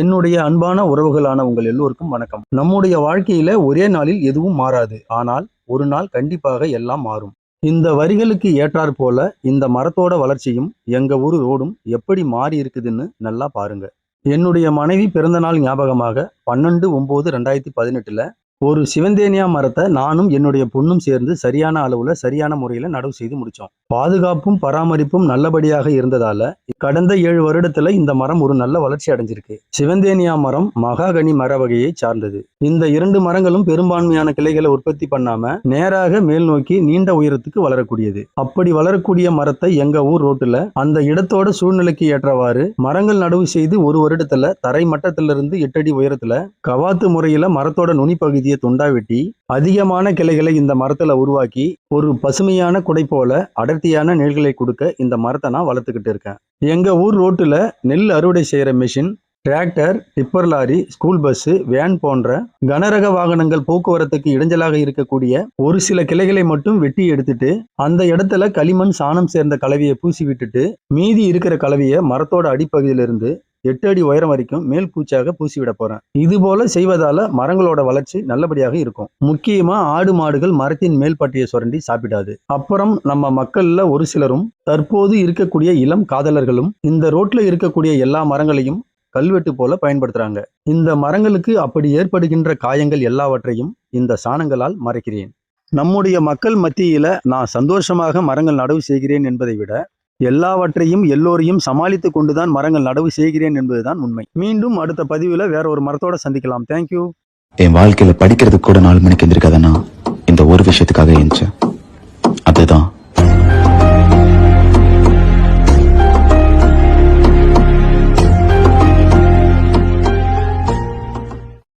என்னுடைய அன்பான உறவுகளான உங்கள் எல்லோருக்கும் வணக்கம். நம்முடைய வாழ்க்கையில ஒரே நாளில் எதுவும் மாறாது. ஆனால் ஒரு நாள் கண்டிப்பாக எல்லாம் மாறும். இந்த வரிகளுக்கு ஏற்றாற் போல இந்த மரத்தோட வளர்ச்சியும் எங்க ஊர் ரோடும் எப்படி மாறி இருக்குதுன்னு நல்லா பாருங்க. என்னுடைய மனைவி பிறந்த நாள் ஞாபகமாக பன்னெண்டு ஒன்பது ரெண்டாயிரத்தி பதினெட்டுல ஒரு சிவந்தேனியா மரத்தை நானும் என்னுடைய பொண்ணும் சேர்ந்து சரியான அளவுல சரியான முறையில நடவு செய்து முடிச்சோம். பாதுகாப்பும் பராமரிப்பும் நல்லபடியாக இருந்ததால கடந்த ஏழு வருடத்துல இந்த மரம் ஒரு நல்ல வளர்ச்சி அடைஞ்சிருக்கு. சிவந்தேனியா மரம் மகாகனி மர வகையை சார்ந்தது. இந்த இரண்டு மரங்களும் பெரும்பான்மையான கிளைகளை உற்பத்தி பண்ணாம நேராக மேல் நோக்கி நீண்ட உயரத்துக்கு வளரக்கூடியது. அப்படி வளரக்கூடிய மரத்தை எங்க ஊர் ரோட்டுல அந்த இடத்தோட சூழ்நிலைக்கு ஏற்றவாறு மரங்கள் நடவு செய்து ஒரு வருடத்துல தரை மட்டத்திலிருந்து எட்டடி உயரத்துல கவாத்து முறையில மரத்தோட நுனி பகுதியை துண்டா வெட்டி அதிகமான கிளைகளை இந்த மரத்துல உருவாக்கி ஒரு பசுமையான குடை போல அடர்த்தியான நெல்களை கொடுக்க இந்த மரத்தை நான் வளர்த்துக்கிட்டு இருக்கேன். எங்க ஊர் ரோட்டுல நெல் அறுவடை செய்யற machine tractor tipper lorry school bus van போன்ற கனரக வாகனங்கள் போக்குவரத்துக்கு இடைஞ்சலாக இருக்கக்கூடிய ஒரு சில கிளைகளை மட்டும் வெட்டி எடுத்துட்டு அந்த இடத்துல களிமண் சாணம் சேர்ந்த கலவையை பூசி விட்டுட்டு மீதி இருக்கிற கலவையை மரத்தோட அடிப்பகுதியிலிருந்து எட்டு அடி உயரம் வரைக்கும் மேல் பூச்சாக பூசிவிட போறேன். இது போல செய்வதால மரங்களோட வளர்ச்சி நல்லபடியாக இருக்கும். முக்கியமா ஆடு மாடுகள் மரத்தின் மேல் பட்டியை சுரண்டி சாப்பிடாது. அப்புறம் நம்ம மக்கள்ல ஒரு சிலரும் தற்போது இருக்கக்கூடிய இளம் காதலர்களும் இந்த ரோட்ல இருக்கக்கூடிய எல்லா மரங்களையும் கல்வெட்டு போல பயன்படுத்துறாங்க. இந்த மரங்களுக்கு அப்படி ஏற்படுகின்ற காயங்கள் எல்லாவற்றையும் இந்த சாணங்களால் மறைக்கிறேன். நம்முடைய மக்கள் மத்தியில நான் சந்தோஷமாக மரங்கள் நடவு செய்கிறேன் என்பதை விட எல்லாவற்றையும் எல்லோரையும் சமாளித்து கொண்டுதான் மரங்கள் நடவு செய்கிறேன் என்பதுதான் உண்மை. மீண்டும் அடுத்த பதிவுல வேற ஒரு மரத்தோட சந்திக்கலாம். தேங்க்யூ என் வாழ்க்கையில படிக்கிறதுக்கு கூட நாலு மணிக்கு எந்திரிக்காதனா இந்த ஒரு விஷயத்துக்காக இருந்துச்சு